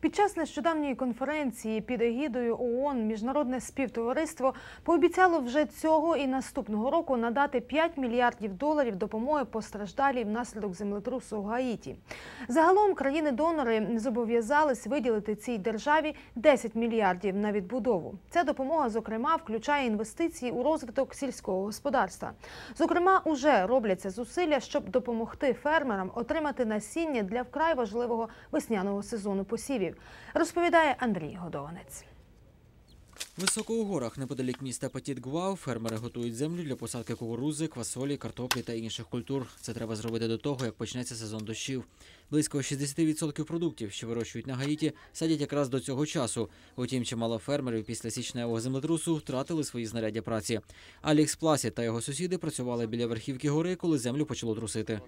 Під час нещодавньої конференції під егідою ООН міжнародне співтовариство пообіцяло вже цього і наступного року надати 5 мільярдів доларів допомоги постраждалій внаслідок землетрусу у Гаїті. Загалом країни-донори зобов'язались виділити цій державі 10 мільярдів на відбудову. Ця допомога, зокрема, включає інвестиції у розвиток сільського господарства. Зокрема, уже робляться зусилля, щоб допомогти фермерам отримати насіння для вкрай важливого весняного сезону посівів, розповідає Андрій Годованець. Високо у горах неподалік міста Патіт-Гуау фермери готують землю для посадки кукурузи, квасолі, картоплі та інших культур. Це треба зробити до того, як почнеться сезон дощів. Близько 60% продуктів, що вирощують на Гаїті, садять якраз до цього часу. Утім, чимало фермерів після січневого землетрусу втратили свої знаряддя праці. Алікс Пласі та його сусіди працювали біля верхівки гори, коли землю почало трусити.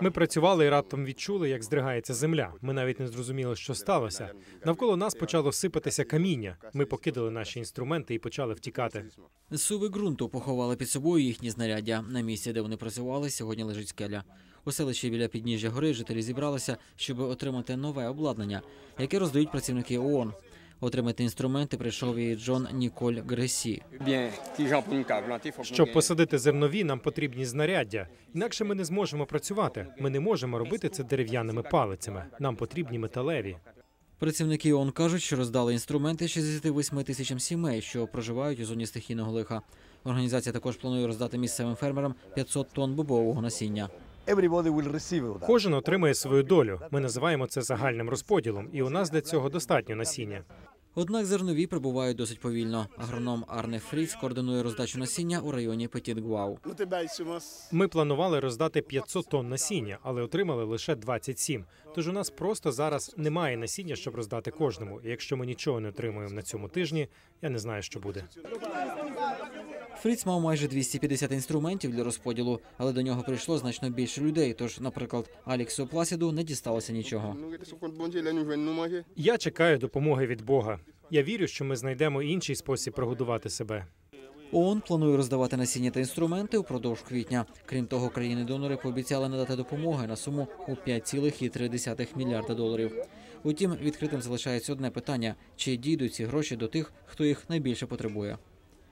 Ми працювали і раптом відчули, як здригається земля. Ми навіть не зрозуміли, що сталося. Навколо нас почало сипатися каміння. Ми покидали наші інструменти і почали втікати. Суви ґрунту поховали під собою їхні знаряддя. На місці, де вони працювали, сьогодні лежить скеля. У селищі біля підніжжя гори жителі зібралися, щоб отримати нове обладнання, яке роздають працівники ООН. Отримати інструменти прийшов і Джон Ніколь Гресі. Щоб посадити зернові, нам потрібні знаряддя. Інакше ми не зможемо працювати. Ми не можемо робити це дерев'яними палицями. Нам потрібні металеві. Працівники ООН кажуть, що роздали інструменти 68 тисячам сімей, що проживають у зоні стихійного лиха. Організація також планує роздати місцевим фермерам 500 тонн бобового насіння. Кожен отримає свою долю. Ми називаємо це загальним розподілом, і у нас для цього достатньо насіння. Однак зернові прибувають досить повільно. Агроном Арне Фріц координує роздачу насіння у районі Петіт-Гуау. Ми планували роздати 500 тонн насіння, але отримали лише 27. Тож у нас просто зараз немає насіння, щоб роздати кожному. І якщо ми нічого не отримуємо на цьому тижні, я не знаю, що буде. Фріц мав майже 250 інструментів для розподілу, але до нього прийшло значно більше людей. Тож, наприклад, Аліксу Пласіду не дісталося нічого. Я чекаю допомоги від Бога. Я вірю, що ми знайдемо інший спосіб прогодувати себе. ООН планує роздавати насіння та інструменти упродовж квітня. Крім того, країни-донори пообіцяли надати допомоги на суму у 5,3 мільярда доларів. Утім, відкритим залишається одне питання: чи дійдуть ці гроші до тих, хто їх найбільше потребує.